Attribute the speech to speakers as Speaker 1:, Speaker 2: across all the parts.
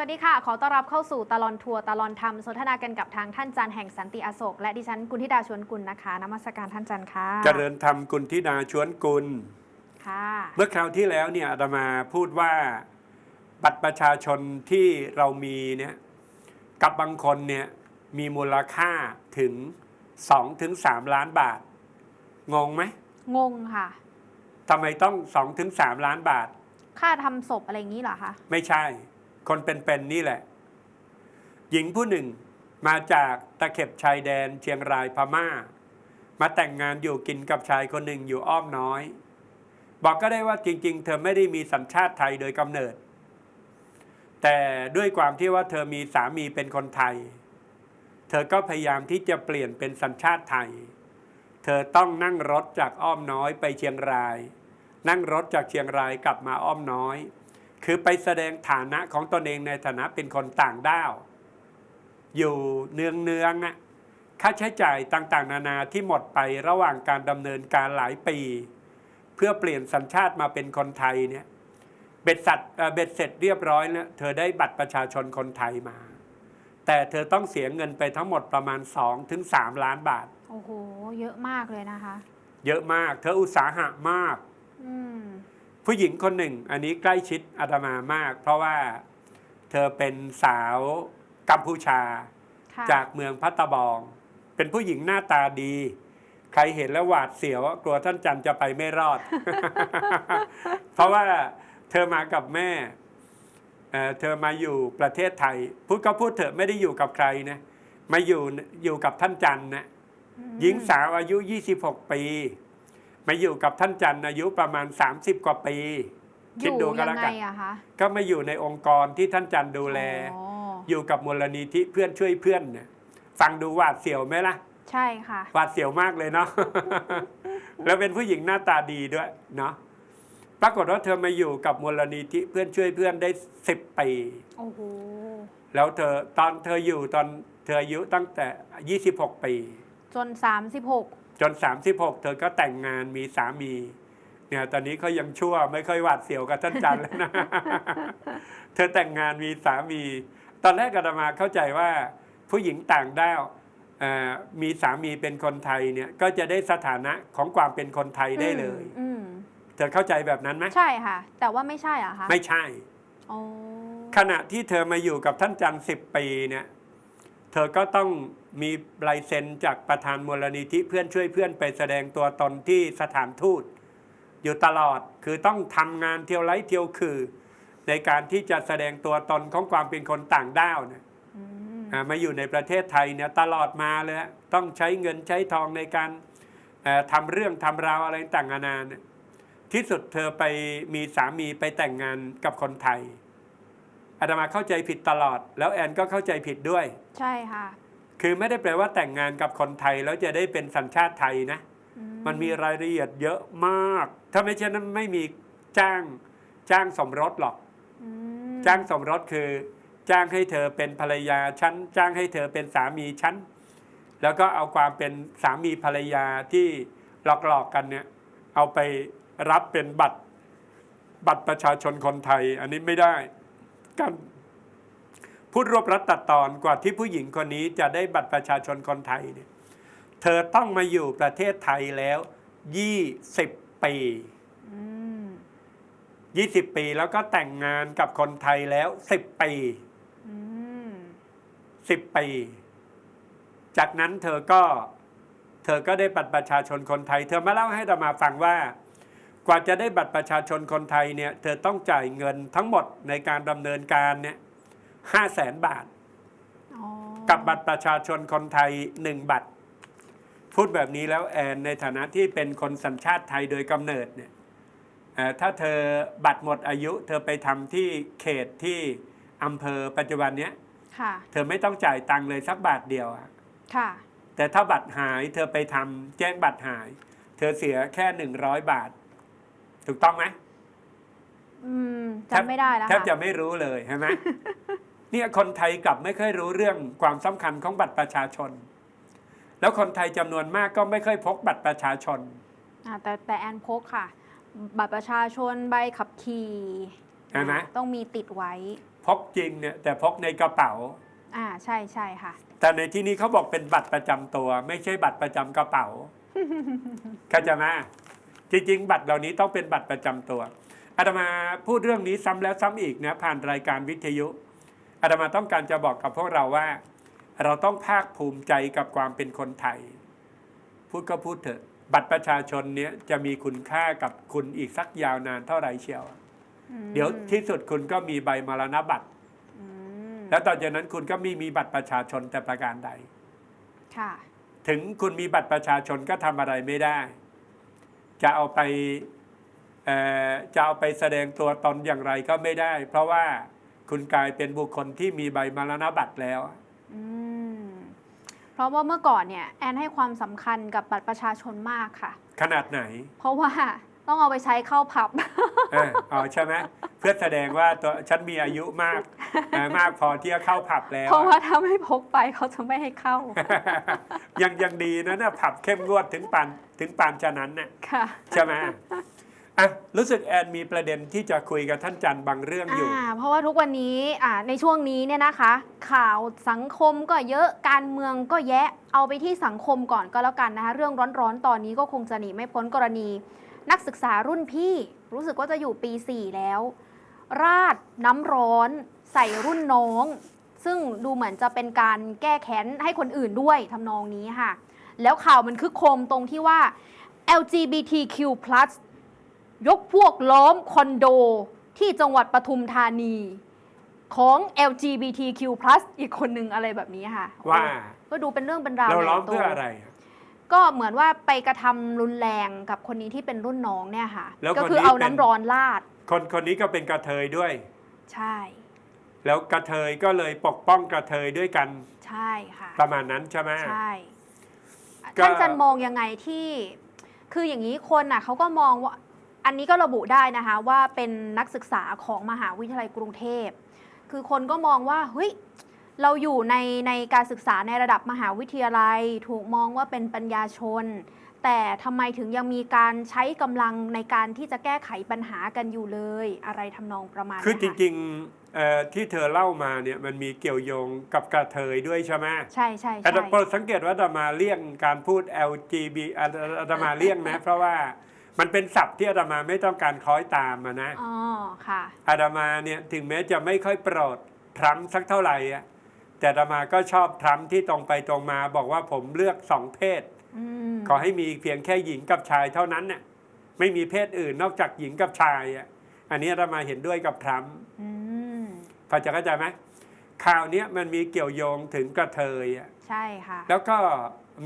Speaker 1: สวัสดีค่ะ ขอต้อนรับเข้าสู่ตลอนทัวร์ตลอนธรรมสนทนากันกับทางท่านจันทร์แห่งสันติอโศก และดิฉันกุณธิดาชวนกุลนะคะนมัสการท่านจันทร์ค่ะ
Speaker 2: เจริญธรรมกุลธิดาชวนกุล
Speaker 1: ค่ะ
Speaker 2: เมื่อคราวที่แล้วเนี่ยอาตมาพูดว่าบัตรประชาชนที่เรามีเนี่ยกับบางคนเนี่ยมีมูลค่าถึง2ถึง3ล้านบาท งงไหม
Speaker 1: งงค่ะ
Speaker 2: ทำไมต้อง2ถึง3ล้านบาท
Speaker 1: ค่าทำศพอะไรอย่างนี้เหรอคะ
Speaker 2: ไม่ใช่ คนเป็นๆนี่แหละ หญิงผู้หนึ่งมาจากตะเข็บชายแดนเชียงรายพม่า มาแต่งงานอยู่กินกับชายคนหนึ่งอยู่อ้อมน้อย บอกก็ได้ว่าจริง ๆ เธอไม่ได้มีสัญชาติไทยโดยกำเนิด แต่ด้วยความที่ว่าเธอมีสามีเป็นคนไทย เธอก็พยายามที่จะเปลี่ยนเป็นสัญชาติไทย เธอต้องนั่งรถจากอ้อมน้อยไปเชียงราย นั่งรถจากเชียงรายกลับมาอ้อมน้อย คือไปแสดงฐานะของตนเองในฐานะเป็นคนต่างด้าว อยู่เนืองเนืองๆอะค่าใช้จ่ายต่างๆ นานาที่หมดไประหว่างการดำเนินการหลายปี เพื่อเปลี่ยนสัญชาติมาเป็นคนไทยเนี่ยเบ็ดสัตว์เอ่อเบ็ดเสร็จเรียบร้อยแล้วเธอได้บัตรประชาชนคนไทยมา แต่เธอต้องเสียเงินไปทั้งหมดประมาณ 2-3ถึง3ล้านบาท
Speaker 1: โอ้โห เยอะมากเลยนะคะ
Speaker 2: เยอะมาก เธออุตสาหะมาก
Speaker 1: อืม
Speaker 2: ผู้หญิงคนหนึ่ง อันนี้ใกล้ชิดอาตมามาก เพราะว่าเธอเป็นสาวกัมพูชา
Speaker 1: ค่ะ
Speaker 2: จากเมืองพัตตาบอง เป็นผู้หญิงหน้าตาดี ใครเห็นแล้วหวาดเสียวกลัวท่านจันทร์จะไปไม่รอด เพราะว่าเธอมากับแม่เอ่อเธอมาอยู่ประเทศไทย พูดก็พูดเถอะไม่ได้อยู่กับใครนะ มาอยู่อยู่กับท่านจันทร์นะ
Speaker 1: อืม
Speaker 2: หญิงสาวอายุ 26 ปี มาอยู่กับท่านจันทร์อายุประมาณ 30 กว่าปี
Speaker 1: อ
Speaker 2: คิด
Speaker 1: ยู่
Speaker 2: ดูก็
Speaker 1: ยั
Speaker 2: แล้ว
Speaker 1: ไง
Speaker 2: กัน
Speaker 1: อะคะ
Speaker 2: ก็มาอยู่ในองค์กรที่ท่านจันทร์ดูแล
Speaker 1: อ๋อ
Speaker 2: อยู่กับมูลนิธิเพื่อนช่วยเพื่อนเนี่ยฟังดูหวาดเสียวไหมล่ะ
Speaker 1: ใช่ค่ะ
Speaker 2: หวาดเสียวมากเลยเนาะแล้วเป็นผู้หญิงหน้าตาดีด้วยเนาะปรากฏว่าเธอมาอยู่กับมูลนิธิเพื่อนช่วยเพื่อนได้สิบปี
Speaker 1: โอ้โห
Speaker 2: แล้วเธอตอนเธออยู่ตอนเธออายุตั้งแต่ 26 ปี
Speaker 1: จน 36
Speaker 2: จน 36 เธอก็แต่งงานมีสามีเนี่ยตอนนี้เขายังชั่วไม่ค่อยหวาดเสียวกับท่านจันทร์แล้วนะ เธอแต่งงานมีสามี ตอนแรกอาตมาเข้าใจว่าผู้หญิงต่างด้าวเอ่อมีสามีเป็นคนไทยเนี่ยก็จะได้สถานะของความเป็นคนไทยได้เลย
Speaker 1: อืม
Speaker 2: เธอเข้าใจแบบนั้นไหม
Speaker 1: ใช่ค่ะ แต่ว่าไม่ใช่เหรอคะ
Speaker 2: ไม่ใช่
Speaker 1: อ๋อ
Speaker 2: ขณะที่เธอมาอยู่กับท่านจันทร์สิบปีเนี่ย เธอก็ต้องมีลายเซ็นจากประธานมูลนิธิเพื่อนช่วยเพื่อนไปแสดงตัวตนที่สถานทูต อยู่ตลอดคือต้องทำงานเที่ยวไร้เที่ยวคือ ในการที่จะแสดงตัวตนของความเป็นคนต่างด้าวเนี่ย
Speaker 1: อืม
Speaker 2: อ่ามาอยู่ในประเทศไทยเนี่ยตลอดมาเลยฮะต้องใช้เงินใช้ทองในการเอ่อทำเรื่องทำราวอะไรต่างๆนานาเนี่ยที่สุดเธอไปมีสามีไปแต่งงานกับคนไทย อาตมาเข้าใจผิดตลอด แล้วแอนก็เข้าใจผิดด้วย
Speaker 1: ใช่ค่ะ
Speaker 2: คือไม่ได้แปลว่าแต่งงานกับคนไทยแล้วจะได้เป็นสัญชาติไทยนะ
Speaker 1: อื
Speaker 2: มันมีรายละเอียดเยอะมาก ถ้าไม่เช่นนั้นไม่มีจ้างจ้างสมรสหรอก
Speaker 1: อืม
Speaker 2: จ้างสมรสคือ จ้างให้เธอเป็นภรรยาฉันจ้างให้เธอเป็นสามีฉันแล้วก็เอาความเป็นสามีภรรยาที่หลอกๆกันเนี่ย เอาไปรับเป็นบัตรบัตรประชาชนคนไทย อันนี้ไม่ได้ การพูดรวบรัดตัดตอนกว่าที่ผู้หญิงคนนี้จะได้บัตรประชาชนคนไทยเนี่ยเธอต้องมาอยู่ประเทศไทยแล้วยี่สิบปี
Speaker 1: อืม
Speaker 2: 20ปีแล้วก็แต่งงานกับคนไทยแล้ว10ปี
Speaker 1: อืม
Speaker 2: 10ปี จากนั้นเธอก็เธอก็ได้บัตรประชาชนคนไทย เธอมาเล่าให้เรามาฟังว่า กว่าจะได้บัตรประชาชนคนไทยเนี่ยเธอต้องจ่ายเงินทั้งหมดในการดำเนินการเนี่ยห้าแสนบาท
Speaker 1: อ๋อ
Speaker 2: กับบัตรประชาชนคนไทยหนึ่งบัตร พูดแบบนี้แล้วแอนในฐานะที่เป็นคนสัญชาติไทยโดยกำเนิดเนี่ยเอ่อถ้าเธอบัตรหมดอายุ เธอไปทำที่เขตที่อำเภอปัจจุบันเนี้ย
Speaker 1: ค่ะ
Speaker 2: เธอไม่ต้องจ่ายตังค์เลยสักบาทเดียวอะ
Speaker 1: ค่ะ
Speaker 2: แต่ถ้าบัตรหายเธอไปทำแจ้งบัตรหาย เธอเสียแค่หนึ่งร้อยบาท ถูกต้องไหม
Speaker 1: อืมจำไม่ได้แล้ว
Speaker 2: แทบ
Speaker 1: ค่ะ
Speaker 2: จะไม่รู้เลยใช่ไหมเนี่ยคนไทยกลับไม่ค่อยรู้เรื่องความสำคัญของบัตรประชาชน แล้วคนไทยจำนวนมากก็ไม่ค่อยพกบัตรประชาชน
Speaker 1: อ่าแต่แต่แอนพกค่ะ บัตรประชาชนใบขับขี่
Speaker 2: ใช่ไหม
Speaker 1: ต้องมีติดไว้
Speaker 2: พกจริงเนี่ยแต่พกในกระเป๋า
Speaker 1: อ่าใช่ใช่ค่ะ
Speaker 2: แต่ในที่นี้เขาบอกเป็นบัตรประจำตัว ไม่ใช่บัตรประจำกระเป๋าเข้าใจไหม จริง ๆ บัตรเหล่านี้ต้องเป็นบัตรประจำตัวอาตมาพูดเรื่องนี้ซ้ำแล้วซ้ำอีกนะผ่านรายการวิทยุอาตมาต้องการจะบอกกับพวกเราว่า เราต้องภาคภูมิใจกับความเป็นคนไทย พูดก็พูดเถอะบัตรประชาชนเนี้ยจะมีคุณค่ากับคุณอีกสักยาวนานเท่าไหร่เชียว
Speaker 1: อืม
Speaker 2: เดี๋ยวที่สุดคุณก็มีใบมรณบัตร
Speaker 1: อืม
Speaker 2: แล้วต่อจากนั้นคุณก็ไม่มีบัตรประชาชนแต่ประการใด
Speaker 1: ค่ะ
Speaker 2: ถึงคุณมีบัตรประชาชนก็ทำอะไรไม่ได้ จะเอาไปเอ่อจะเอาไปแสดงตัวตนอย่างไรก็ไม่ได้ เพราะว่าคุณกลายเป็นบุคคลที่มีใบมรณบัตรแล้ว
Speaker 1: อืมเพราะว่าเมื่อก่อนเนี่ยแอนให้ความสำคัญกับบัตรประชาชนมากค่ะ
Speaker 2: ขนาดไหน
Speaker 1: เพราะว่าต้องเอาไปใช้เข้าผับ
Speaker 2: เอออ๋อใช่ไหม เพื่อแสดงว่าตัวฉันมีอายุมากเอ่อมากพอที่จะเข้าผับแล้ว
Speaker 1: เพราะว่าถ้าไม่พกไปเขาจะไม่ให้เข้า
Speaker 2: ยังยังดีนะนะผับเข้มงวดถึงปานถึงปานจะนั้นน่ะ
Speaker 1: ค่ะ
Speaker 2: ใช่ไหมอะรู้สึกแอนมีประเด็นที่จะคุยกับท่านจันทร์บางเรื่องอยู่
Speaker 1: อ่าเพราะว่าทุกวันนี้อ่าในช่วงนี้เนี่ยนะคะ ข่าวสังคมก็เยอะการเมืองก็แยะเอาไปที่สังคมก่อนก็แล้วกันนะคะเรื่องร้อนๆ ตอนนี้ก็คงจะหนีไม่พ้นกรณี นักศึกษารุ่นพี่ รู้สึกว่าจะอยู่ปี 4 แล้ว ราดน้ำร้อนใส่รุ่นน้อง ซึ่งดูเหมือนจะเป็นการแก้แค้นให้คนอื่นด้วยทำนองนี้ค่ะ แล้วข่าวมันคึกโครมตรงที่ว่า LGBTQ+ ยกพวกล้อมคอนโดที่จังหวัดปทุมธานีของ LGBTQ+ อีกคนหนึ่งอะไรแบบนี้ค่ะ
Speaker 2: ว่า
Speaker 1: ก็ดูเป็นเรื่องเป็นราว
Speaker 2: เราล้อม
Speaker 1: ใหญ่โต
Speaker 2: เพื่ออะไรอะ
Speaker 1: ก็เหมือนว่าไปกระทำรุนแรงกับคนนี้ที่เป็นรุ่นน้องเนี่ยค่ะ
Speaker 2: แล้ว
Speaker 1: ก็
Speaker 2: คน
Speaker 1: คือ
Speaker 2: นี้
Speaker 1: เอา
Speaker 2: เป็น
Speaker 1: น้ำร้อนลาด
Speaker 2: คนคนนี้ก็เป็นกระเทยด้วย
Speaker 1: ใช่
Speaker 2: แล้วกระเทยก็เลยปกป้องกระเทยด้วยกัน
Speaker 1: ใช่ค่ะ
Speaker 2: ประมาณนั้นใช่ไหม
Speaker 1: ใช่
Speaker 2: ก็
Speaker 1: ท่านจันมองยังไงที่ คืออย่างนี้คนน่ะเขาก็มองว่า อันนี้ก็ระบุได้นะคะ ว่าเป็นนักศึกษาของมหาวิทยาลัยกรุงเทพ คือคนก็มองว่าเฮ้ยเราอยู่ในในการศึกษาในระดับมหาวิทยาลัย ถูกมองว่าเป็นปัญญาชน แต่ทำไมถึงยังมีการใช้กำลังในการที่จะแก้ไขปัญหากันอยู่เลย อะไรทำนองประมาณ
Speaker 2: คือจ
Speaker 1: เนี้ยะ
Speaker 2: ริงๆเอ่อที่เธอเล่ามาเนี่ยมันมีเกี่ยวโยงกับกระเทยด้วยใช่ไหม
Speaker 1: ใช่ใช่
Speaker 2: อา
Speaker 1: ใช่
Speaker 2: ตมาสังเกตว่าอาตมาเลี่ยงการพูด LGB อาอาตมาเลี่ยงนะเพราะว่ามันเป็นศัพท์ที่อาตมาไม่ต้องการคล้อยตามมานะ
Speaker 1: อ๋อค่ะ
Speaker 2: อาตมาเนี่ยถึงแม้จะไม่ค่อยโปรดทรัมป์สักเท่าไหร่อะแต่อาตมาก็ชอบทรัมป์ที่ตรงไปตรงมาบอกว่าผมเลือกสองเพศ
Speaker 1: อืม
Speaker 2: ขอให้มีเพียงแค่หญิงกับชายเท่านั้นน่ะไม่มีเพศอื่นนอกจากหญิงกับชายอะอันนี้อาตมาเห็นด้วยกับทรัมป์
Speaker 1: อืม
Speaker 2: พอจะเข้าใจไหมข่าวเนี้ยมันมีเกี่ยวโยงถึงกระเทยอะ
Speaker 1: ใช่ค่ะ
Speaker 2: แล้วก็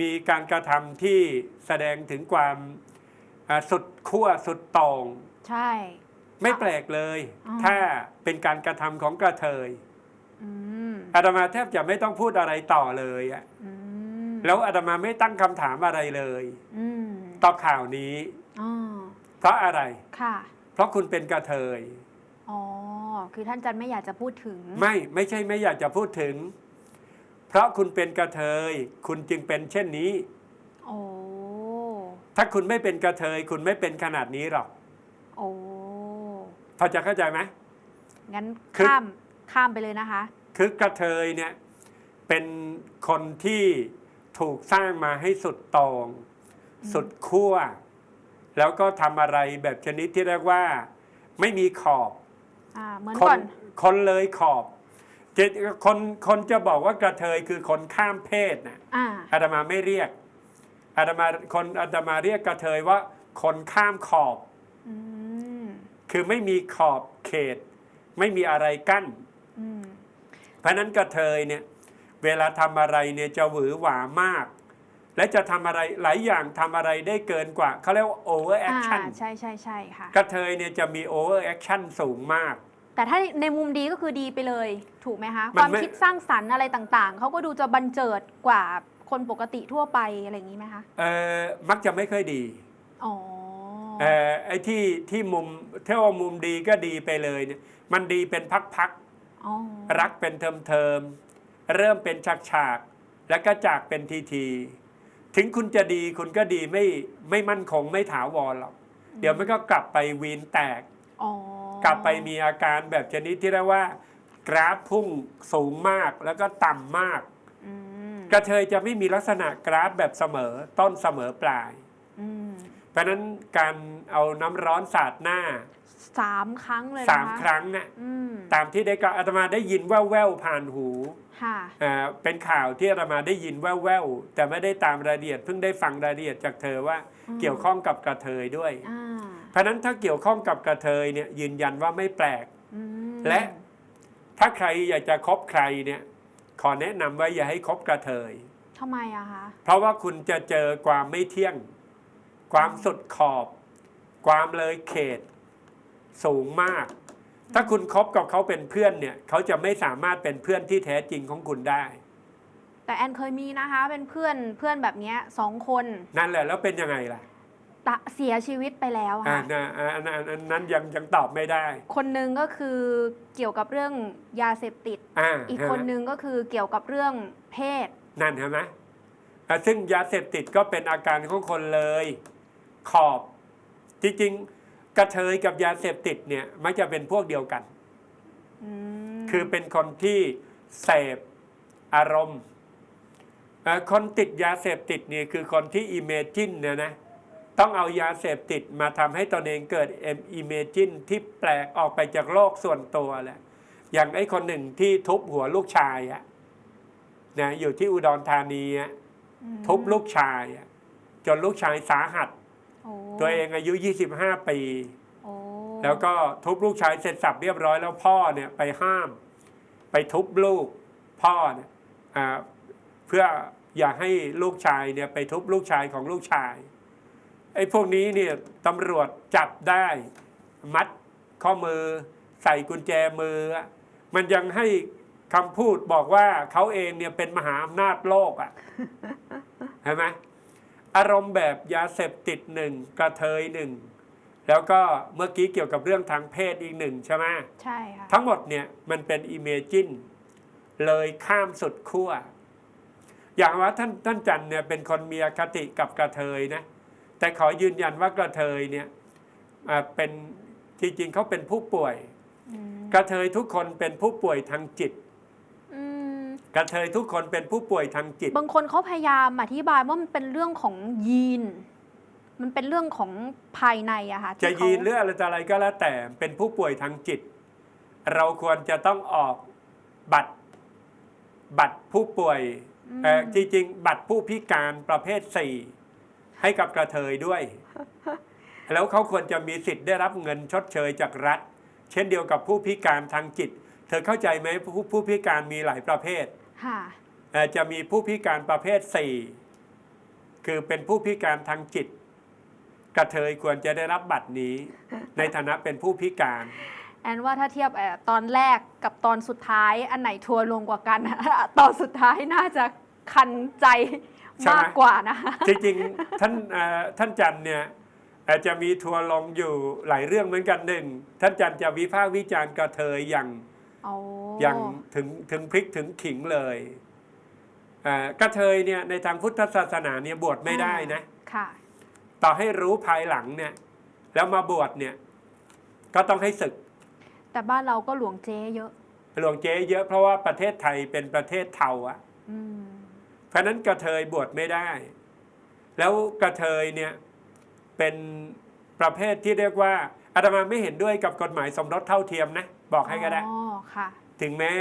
Speaker 2: มีการกระทำที่แสดงถึงความอ่าสุดขั้วสุดโต่ง
Speaker 1: ใช่
Speaker 2: ไม่แปลกเลย
Speaker 1: อ๋อ
Speaker 2: ถ้าเป็นการกระทำของกระเทย
Speaker 1: อืม
Speaker 2: อาตมาแทบจะไม่ต้องพูดอะไรต่อเลยอะ
Speaker 1: อืม
Speaker 2: แล้วอาตมาไม่ตั้งคำถามอะไรเลย
Speaker 1: อืม
Speaker 2: ต่อข่าวนี้
Speaker 1: อ๋อ
Speaker 2: เพราะอะไร
Speaker 1: ค่ะ
Speaker 2: เพราะคุณเป็นกระเทย
Speaker 1: อ๋อคือท่านจันไม่อยากจะพูดถึง
Speaker 2: ไม่ไม่ใช่ไม่อยากจะพูดถึง เพราะคุณเป็นกระเทย คุณจึงเป็นเช่นนี้
Speaker 1: โอ้
Speaker 2: ถ้าคุณไม่เป็นกระเทย คุณไม่เป็นขนาดนี้หรอก
Speaker 1: โอ้
Speaker 2: พอจะเข้าใจไหม
Speaker 1: งั้น
Speaker 2: คือ
Speaker 1: ข้ามข้ามไปเลยนะคะ
Speaker 2: คือกระเทยเนี่ยเป็นคนที่ ถูกสร้างมาให้สุดโตง่ง
Speaker 1: อืม
Speaker 2: สุดขั้ว แล้วก็ทำอะไรแบบชนิดที่เรียกว่า ไม่มีขอบ
Speaker 1: อ่าเหมือน
Speaker 2: ค
Speaker 1: ก่อนน
Speaker 2: คนเลยขอบจะคนคนจะบอกว่ากระเทยคือคนข้ามเพศนะ
Speaker 1: อ่า
Speaker 2: อาตมาไม่เรียกอาตมาคนอาตมาเรียกกระเทยว่า คนข้ามขอบ
Speaker 1: อืม
Speaker 2: คือไม่มีขอบเขต ไม่มีอะไรกั้น
Speaker 1: อืม
Speaker 2: เพราะฉะนั้นกระเทยเนี่ย เวลาทำอะไรเนี่ยจะหวือหวามาก และจะทำอะไรหลายอย่างทำอะไรได้เกินกว่าเขาเรียกว่าโอเวอร์แอค
Speaker 1: อ่า
Speaker 2: ชั่น
Speaker 1: ใช่ใช่ใช่ค่ะ
Speaker 2: กระเทยเนี่ยจะมีโอเวอร์แอคชั่นสูงมาก
Speaker 1: แต่ถ้าในมุมดีก็คือดีไปเลย ถูกไหมคะ
Speaker 2: มั
Speaker 1: คนวาม
Speaker 2: ไม่
Speaker 1: คิดสร้างสรรค์อะไรต่างๆ เขาก็ดูจะบันเจิดกว่าคนปกติทั่วไปอะไรอย่างนี้ไหมคะ
Speaker 2: เออมักจะไม่ค่อยดี
Speaker 1: อ๋อ
Speaker 2: เออไอ้ที่ที่มุมเท่าว่ามุมดีก็ดีไปเลยเนี่ยมันดีเป็นพัก
Speaker 1: อ๋อ
Speaker 2: ๆรักเป็นเทอมเทอมๆ เริ่มเป็นฉากฉากๆแล้วก็จากเป็นทีทีๆถึงคุณจะดีคุณก็ดีไม่ไม่มั่นคงไม่ถาวรหรอกเดี๋ยวมันก็กลับไปวีนแตก
Speaker 1: อ๋อ
Speaker 2: กลับไปมีอาการแบบชนิดที่เรียกว่า กราฟพุ่งสูงมากแล้วก็ต่ำมาก
Speaker 1: อืม
Speaker 2: กระเทยจะไม่มีลักษณะกราฟแบบเสมอต้นเสมอปลาย
Speaker 1: อืม
Speaker 2: เพราะฉะนั้นการเอาน้ำร้อนสาดหน้า
Speaker 1: สามครั้งเลย
Speaker 2: สาม
Speaker 1: นะะ
Speaker 2: ครั้งเนี่ย
Speaker 1: อืม
Speaker 2: ตามที่ได้กล่าวอาตมาได้ยินแว่วๆผ่านหู
Speaker 1: ค่ะ
Speaker 2: อ่าเป็นข่าวที่อาตมาได้ยินแว่วๆแต่ไม่ได้ตามรายละเอียดเพิ่งได้ฟังรายละเอียดจากเธอว่า
Speaker 1: อืม
Speaker 2: เกี่ยวข้องกับกระเทยด้วย
Speaker 1: อ่า
Speaker 2: เพราะฉะนั้นถ้าเกี่ยวข้องกับกระเทยเนี่ยยืนยันว่าไม่แปลก
Speaker 1: อืม
Speaker 2: และถ้าใครอยากจะคบใครเนี่ยขอแนะนำว่าอย่าให้คบกระเทย
Speaker 1: ทำไมอะคะ
Speaker 2: เพราะว่าคุณจะเจอความไม่เที่ยง ความสุดขอบ ความเลยเขต สูงมาก ถ้าคุณคบกับเขาเป็นเพื่อนเนี่ย เขาจะไม่สามารถเป็นเพื่อนที่แท้จริงของคุณได้
Speaker 1: แต่แอนเคยมีนะคะ เป็นเพื่อนเพื่อนแบบเนี้ยสองคน
Speaker 2: นั่นแหละแล้วเป็นยังไงล่ะ
Speaker 1: ตะเสียชีวิตไปแล้ว
Speaker 2: อ่า
Speaker 1: ค่ะ
Speaker 2: นะอ่าอันอันอันนั้นยังยังตอบไม่ได้
Speaker 1: คนหนึ่งก็คือเกี่ยวกับเรื่องยาเสพติด
Speaker 2: อ่า
Speaker 1: อีกคนหนึ่งก็คือเกี่ยวกับเรื่องเพศ
Speaker 2: นั่นเห็นไหมอะซึ่งยาเสพติดก็เป็นอาการของคนเลย ขอบจริงๆกระเทยกับยาเสพติดเนี่ยมักจะเป็นพวกเดียวกัน
Speaker 1: อืม
Speaker 2: คือเป็นคนที่เสพอารมณ์เอ่อคนติดยาเสพติดเนี่ยคือคนที่อิเมจินเนี่ยนะต้องเอายาเสพติดมาทำให้ตนเองเกิดเอ็มอิเมจินที่แปลกออกไปจากโลกส่วนตัวแหละอย่างไอ้คนหนึ่งที่ทุบหัวลูกชายอะนะอยู่ที่อุดรธานีอะ
Speaker 1: อืม
Speaker 2: ทุบลูกชายอะจนลูกชายสาหัส
Speaker 1: โอ้
Speaker 2: ตัวเองอายุ 25 ปี
Speaker 1: โอ้
Speaker 2: แล้วก็ทุบลูกชายเสร็จสับเรียบร้อยแล้วพ่อเนี่ยไปห้าม ไปทุบลูกพ่อเนี่ยอ่าเพื่ออย่าให้ลูกชายเนี่ยไปทุบลูกชายของลูกชายไอ้พวกนี้เนี่ยตำรวจจับได้ มัดข้อมือ ใส่กุญแจมือ มันยังให้คำพูดบอกว่าเขาเองเนี่ยเป็นมหาอำนาจโลกอะ่ะเห็นไหม อารมณ์แบบยาเสพติดหนึ่งกระเทยหนึ่งแล้วก็เมื่อกี้เกี่ยวกับเรื่องทางเพศอีกหนึ่งใช่ไหม
Speaker 1: ใช่ค่ะ
Speaker 2: ทั้งหมดเนี่ยมันเป็นอิเมจินเลยข้ามสุดขั้ว อย่างว่าท่านท่านจันเนี่ยเป็นคนมีอคติกับกระเทยนะแต่ขอยืนยันว่ากระเทยเนี่ยอ่าเป็นจริงๆเขาเป็นผู้ป่วย
Speaker 1: อืม
Speaker 2: กระเทยทุกคนเป็นผู้ป่วยทางจิต
Speaker 1: อืม
Speaker 2: กระเทยทุกคนเป็นผู้ป่วยทางจิต
Speaker 1: บางคนเขาพยายามอธิบายว่ามันเป็นเรื่องของยีน มันเป็นเรื่องของภายในอะค่ะที่
Speaker 2: จะ
Speaker 1: เขา
Speaker 2: ยีนหรืออะไรต่ออะไรก็แล้วแต่เป็นผู้ป่วยทางจิต เราควรจะต้องออกบัตร บัตรผู้ป่วย
Speaker 1: อืม
Speaker 2: เอ่อจริงๆบัตรผู้พิการประเภทสี่ให้กับกระเทยด้วย แล้วเขาควรจะมีสิทธิ์ได้รับเงินชดเชยจากรัฐ เช่นเดียวกับผู้พิการทางจิต เธอเข้าใจไหมผู้ผู้พิการมีหลายประเภท
Speaker 1: ค่ะ
Speaker 2: เอ่อ จะมีผู้พิการประเภทสี่คือเป็นผู้พิการทางจิต กระเทยควรจะได้รับบัตรนี้ ในฐานะเป็นผู้พิการ
Speaker 1: แอนว่าถ้าเทียบเอ่อตอนแรกกับตอนสุดท้ายอันไหนทัวร์ลงกว่ากัน ตอนสุดท้ายน่าจะคันใจ
Speaker 2: ใช่ไหม
Speaker 1: มากกว่านะคะ
Speaker 2: จริงๆท่านเอ่อท่านจันเนี่ยอาจจะมีทัวร์ลงอยู่หลายเรื่องเหมือนกันหนึ่งท่านจันจะวิพากษ์วิจารณ์กระเทยอย่าง
Speaker 1: โอ้
Speaker 2: อย่างถึงถึงพริกถึงขิงเลยเอ่อกระเทยเนี่ยในทางพุทธศาสนาเนี่ยบวชไม่ได้นะ
Speaker 1: ค่ะ
Speaker 2: ต่อให้รู้ภายหลังเนี่ย แล้วมาบวชเนี่ย ก็ต้องให้ศึก
Speaker 1: แต่บ้านเราก็หลวงเจ๊เยอะ
Speaker 2: หลวงเจ๊เยอะเพราะว่าประเทศไทยเป็นประเทศเทาอะ
Speaker 1: อืม
Speaker 2: เพราะฉะนั้นกระเทยบวชไม่ได้ แล้วกระเทยเนี่ยเป็นประเภทที่เรียกว่าอาตมาไม่เห็นด้วยกับกฎหมายสมรสเท่าเทียมนะ บอกให้ก็ได้
Speaker 1: อ๋อค่ะ
Speaker 2: ถึงแม้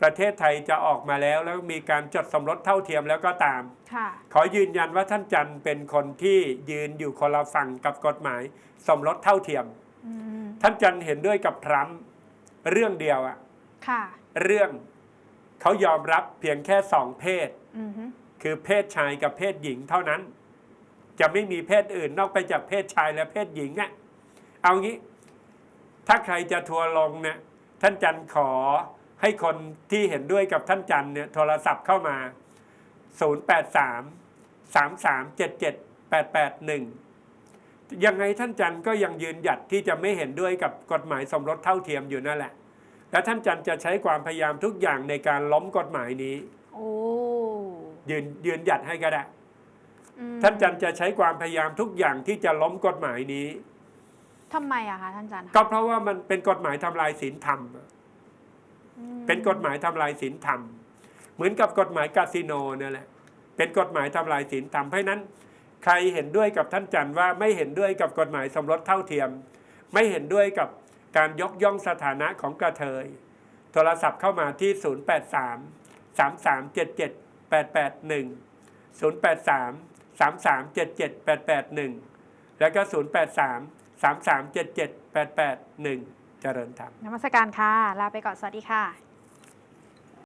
Speaker 2: ประเทศไทยจะออกมาแล้วแล้วมีการจดสมรสเท่าเทียมแล้วก็ตาม
Speaker 1: ค่ะ
Speaker 2: ขอยืนยันว่าท่านจันทร์เป็นคนที่ยืนอยู่คนละฝั่งกับกฎหมาย สมรสเท่าเทียม
Speaker 1: อืม
Speaker 2: ท่านจันทร์เห็นด้วยกับทรัมป์เรื่องเดียวอะ
Speaker 1: ค่ะ
Speaker 2: เรื่องเขายอมรับเพียงแค่สองเพศ
Speaker 1: อือฮึ
Speaker 2: คือเพศชายกับเพศหญิงเท่านั้น จะไม่มีเพศอื่นนอกไปจากเพศชายและเพศหญิงอะ่ะเอางี้ ถ้าใครจะทัวร์ลงเนี่ย ท่านจันขอให้คนที่เห็นด้วยกับท่านจันเนี่ยโทรศัพท์เข้ามา 083 3377 881 ยังไงท่านจันก็ยังยืนหยัดที่จะไม่เห็นด้วยกับกฎหมายสมรสเท่าเทียมอยู่นั่นแหละ และท่านจันจะใช้ความพยายามทุกอย่างในการล้มกฎหมายนี้
Speaker 1: โอ้
Speaker 2: ยืนยืนหยัดให้ก็ได้
Speaker 1: อืม
Speaker 2: ท่านจันจะใช้ความพยายามทุกอย่างที่จะล้มกฎหมายนี้
Speaker 1: ทำไมอะคะท่านอาจารย์คะ
Speaker 2: ก็เพราะว่ามันเป็นกฎหมายทำลายศีลธรรม
Speaker 1: อืม
Speaker 2: เป็นกฎหมายทำลายศีลธรรม เหมือนกับกฎหมายคาสิโนเนี่ยแหละ เป็นกฎหมายทำลายศีลธรรม เพราะฉะนั้น ใครเห็นด้วยกับท่านจันทร์ว่าไม่เห็นด้วยกับกฎหมายสมรสเท่าเทียม ไม่เห็นด้วยกับการยกย่องสถานะของกระเทย โทรศัพท์เข้ามาที่ 083 3377 881 083 3377 881 แล้วก็ 083 3377 881 เจริญธรรม
Speaker 1: นมัสการค่ะ ลาไปก่อน สวัสดีค่ะ